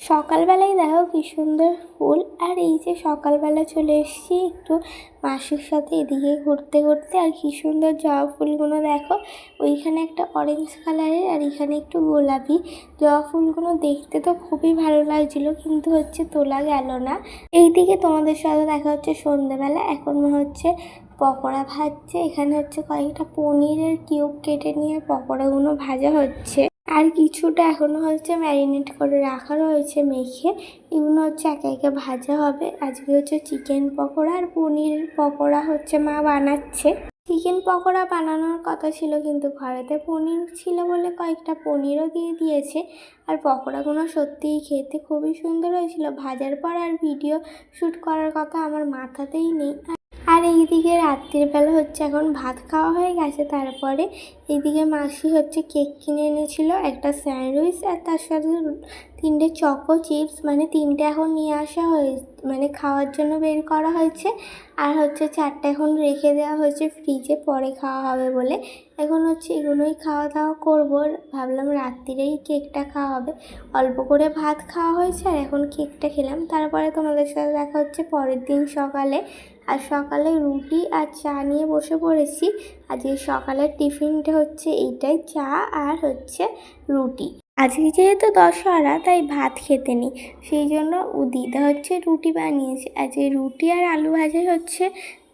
সকালবেলায় দেখো কি সুন্দর ফুল। আর এই যে সকালবেলা চলে এসেছি একটু মাসির সাথে এদিকে ঘুরতে ঘুরতে। আর কি সুন্দর জবা ফুলগুলো দেখো। ওইখানে একটা অরেঞ্জ কালারের আর এখানে একটু গোলাপি। জবা ফুলগুলো দেখতে তো খুবই ভালো লাগছিল, কিন্তু হচ্ছে তোলা গেল না। এইদিকে তোমাদের সাথে দেখা হচ্ছে সন্ধ্যেবেলা এখন হচ্ছে পকোড়া ভাজছে। এখানে হচ্ছে কয়েকটা পনিরের কিউব কেটে নিয়ে পকোড়াগুলো ভাজা হচ্ছে। আর কিছুটা এখনও হচ্ছে ম্যারিনেট করে রাখা রয়েছে মেখে। এগুলো হচ্ছে একে একে ভাজা হবে। আজকে হচ্ছে চিকেন পকোড়া আর পনির পকোড়া হচ্ছে মা বানাচ্ছে। চিকেন পকোড়া বানানোর কথা ছিল কিন্তু ঘরেতে পনির ছিল বলে কয়েকটা পনিরও দিয়ে দিয়েছে। আর পকোড়াগুলো সত্যিই খেতে খুবই সুন্দর হয়েছিল। ভাজার পর আর ভিডিও শ্যুট করার কথা আমার মাথাতেই নেই। আর এইদিকে রাত্রির বেলা হচ্ছে এখন ভাত খাওয়া হয়ে গেছে। তারপরে এইদিকে মাসি হচ্ছে কেক কিনে এনেছিল, একটা স্যান্ডউইচ আর তার সাথে তিনটে চকো চিপস। মানে তিনটে এখন নিয়ে আসা হয়ে মানে খাওয়ার জন্য বের করা হয়েছে। আর হচ্ছে চারটে এখন রেখে দেওয়া হয়েছে ফ্রিজে, পরে খাওয়া হবে বলে। এখন হচ্ছে এগুলোই খাওয়া দাওয়া করব। ভাবলাম রাত্রিরেই কেকটা খাওয়া হবে। অল্প করে ভাত খাওয়া হয়েছে আর এখন কেকটা খেলাম। তারপরে তোমাদের সাথে দেখা হচ্ছে পরের দিন সকালে। আর সকালে রুটি আর চা নিয়ে বসে পড়েছি। আজকে সকালের টিফিনটা হচ্ছে এইটাই, চা আর হচ্ছে রুটি। আজকে যেহেতু দশহরা, তাই ভাত খেতে নেই। সেই জন্য উদিদা হচ্ছে রুটি বানিয়েছে। আজকে রুটি আর আলু ভাজাই হচ্ছে,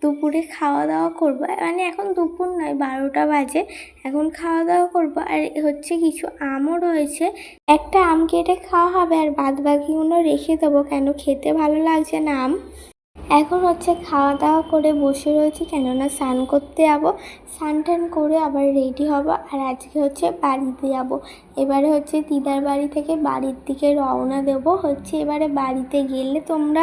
দুপুরে খাওয়া দাওয়া করব। মানে এখন দুপুর নয়, বারোটা বাজে। এখন খাওয়া দাওয়া করব। আর হচ্ছে কিছু আমও রয়েছে। একটা আম কেটে খাওয়া হবে, আর বাদ বাকিগুলো রেখে দেবো। কেন খেতে ভালো লাগছে না আম? এখন হচ্ছে খাওয়া দাওয়া করে বসে রয়েছি, কেননা স্নান করতে যাব। স্নান টান করে আবার রেডি হব আর আজকে হচ্ছে বাড়িতে যাব। এবারে হচ্ছে দিদার বাড়ি থেকে বাড়ির দিকে রওনা দেব। হচ্ছে এবারে বাড়িতে গেলে তোমরা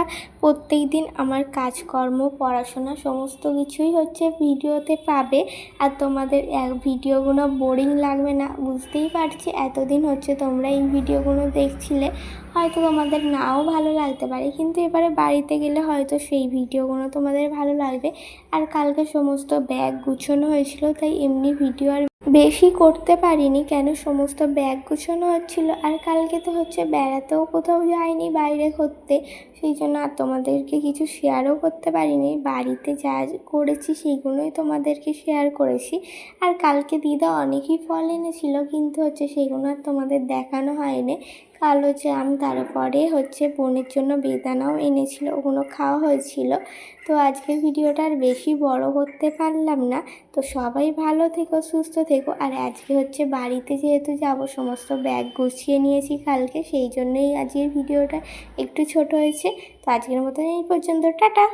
প্রত্যেক দিন আমার কাজকর্ম, পড়াশোনা সমস্ত কিছুই হচ্ছে ভিডিওতে পাবে। আর তোমাদের এক ভিডিওগুলো বোরিং লাগবে না, বুঝতেই পারছি এতদিন হচ্ছে তোমরা এই ভিডিওগুলো দেখছিলে। হয়তো তোমাদের নাও ভালো লাগতে পারে, কিন্তু এবারে বাড়িতে গেলে হয়তো সেই ভিডিওগুলো তোমাদের ভালো লাগবে। আর কালকে সমস্ত ব্যাগ গুছানো হয়েছিল, তাই এমনি ভিডিও আর বেশি করতে পারিনি কেন? সমস্ত ব্যাগ গুছানো হচ্ছিল আর কালকে তো হচ্ছে বেড়াতেও কোথাও যায়নি বাইরে করতে সেই জন্য আর তোমাদেরকে কিছু শেয়ারও করতে পারিনি। বাড়িতে যা করেছি সেগুলোই তোমাদেরকে শেয়ার করেছি। আর কালকে দিদা অনেকই ফল এনেছিল, কিন্তু হচ্ছে সেগুলো আর তোমাদের দেখানো হয়নি। কালো জাম, তারপরে হচ্ছে বোনের জন্য বেদানাও এনেছিল, ওগুলো খাওয়া হয়েছিল। তো আজকের ভিডিওটা আর বেশি বড় করতে পারলাম না। তো সবাই ভালো থেকো, সুস্থ থেকো। আর আজকে হচ্ছে বাড়িতে যেহেতু যাব, সমস্ত ব্যাগ গুছিয়ে নিয়েছি কালকে, সেই জন্যই আজকের ভিডিওটা একটু ছোট হয়েছে। তো আজকের মতন এই পর্যন্ত, টাটা!